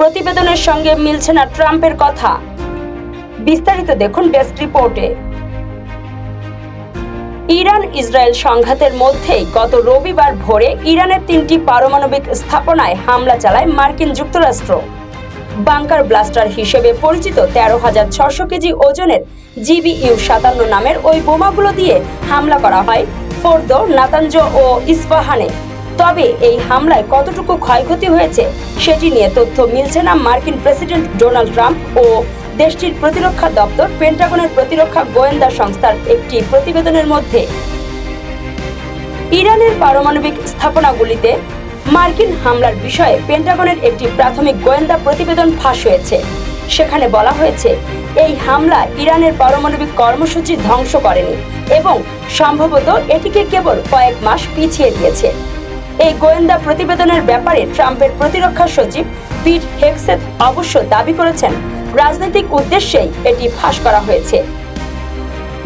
প্রতিবেদনের সঙ্গে মিলছে না ট্রাম্পের কথা। বিস্তারিত দেখুন বেস্ট রিপোর্টে। ইরান ইসরায়েল সংঘাতের মধ্যেই গত রবিবার ভোরে ইরানের তিনটি পারমাণবিক স্থাপনায় হামলা চালায় মার্কিন যুক্তরাষ্ট্র। বাংকার ব্লাস্টার হিসেবে পরিচিত তেরো হাজার ছশো কেজি ওজনের জিবিইউ সাতান্ন নামের ওই বোমাগুলো দিয়ে হামলা করা হয় ফোর্দো নাতাঞ্জ ও ইস্পাহানে। তবে এই হামলায় কতটুকু ক্ষয়ক্ষতি হয়েছে সেটি নিয়ে তথ্য মিলছে না মার্কিন প্রেসিডেন্ট ডোনাল্ড ট্রাম্প ও দেশটির প্রতিরক্ষা দপ্তর। পেন্টাগনের প্রতিরক্ষা গোয়েন্দা সংস্থার একটি প্রতিবেদনের মধ্যে, ইরানের পারমাণবিক স্থাপনাগুলিতে মার্কিন হামলার বিষয়ে পেন্টাগনের একটি প্রাথমিক গোয়েন্দা প্রতিবেদন ফাঁস হয়েছে। সেখানে বলা হয়েছে, এই হামলা ইরানের পারমাণবিক কর্মসূচি ধ্বংস করেনি এবং সম্ভবত এটিকে কেবল কয়েক মাস পিছিয়ে দিয়েছে। এই গোয়েন্দা প্রতিবেদনের ব্যাপারে ট্রাম্পের প্রতিরক্ষা সচিব পিট হেক্সেথ অবশ্য দাবি করেছেন, রাজনৈতিক উদ্দেশ্যেই এটি ফাঁস করা হয়েছে।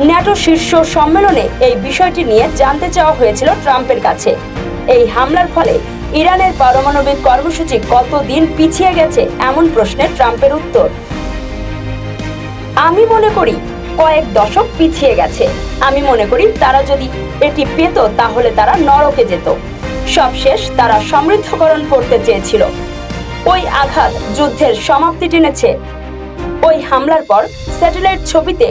ন্যাটো শীর্ষ সম্মেলনে এই বিষয়টি নিয়ে জানতে চাওয়া হয়েছিল ট্রাম্পের কাছে। এই হামলার ফলে ইরানের পারমাণবিক কর্মসূচি কতদিন পিছিয়ে গেছে এমন প্রশ্নের ট্রাম্পের উত্তর। আমি মনে করি কয়েক দশক পিছিয়ে গেছে। আমি মনে করি তারা যদি এটি পেত তাহলে তারা নরকে যেত। সবশেষ তারা সমৃদ্ধকরণ করতে চেয়েছিল। ওই আঘাত যুদ্ধের সমাপ্তি টেনেছে। ওই হামলার পর স্যাটেলাইট ছবিতে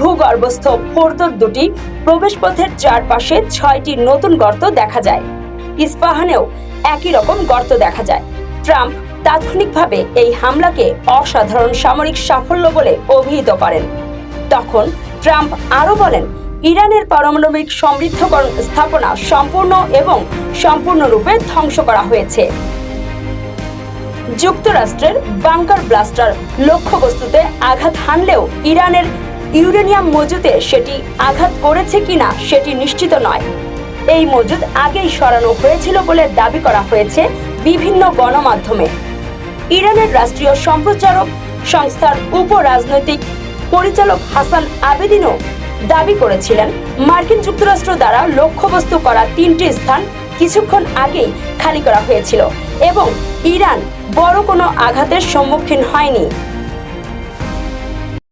ভূগর্ভস্থ ফোর্দর দুটি প্রবেশপথের চারপাশে ছয়টি নতুন গর্ত দেখা যায়। ইস্পাহানেও একই রকম গর্ত দেখা যায়। ট্রাম্প তাৎক্ষণিকভাবে এই হামলাকে অসাধারণ সামরিক সাফল্য বলে অভিহিত করেন। তখন ট্রাম্প আরও বলেন ইরানের পারমাণবিক সমৃদ্ধকরণ স্থাপনা সম্পূর্ণ এবং সম্পূর্ণরূপে ধ্বংস করা হয়েছে। যুক্তরাষ্ট্রের বাংকার ব্লাস্টার লক্ষ্যবস্তুতে আঘাত হানলেও ইরানের ইউরেনিয়াম মজুতে সেটি আঘাত করেছে কিনা সেটি নিশ্চিত নয়। এই মজুদ আগেই সরানো হয়েছিল বলে দাবি করা হয়েছে বিভিন্ন গণমাধ্যমে। ইরানের রাষ্ট্রীয় সম্প্রচারক সংস্থার উপ রাজনৈতিক পরিচালক হাসান আবেদিনও দাবি করেছিলেন। মার্কিন যুক্তরাষ্ট্র দ্বারা লক্ষ্যবস্তু করা তিনটি স্থান কিছুক্ষণ আগেই খালি করা হয়েছিল এবং ইরান বড় কোনো আঘাতের সম্মুখীন হয়নি।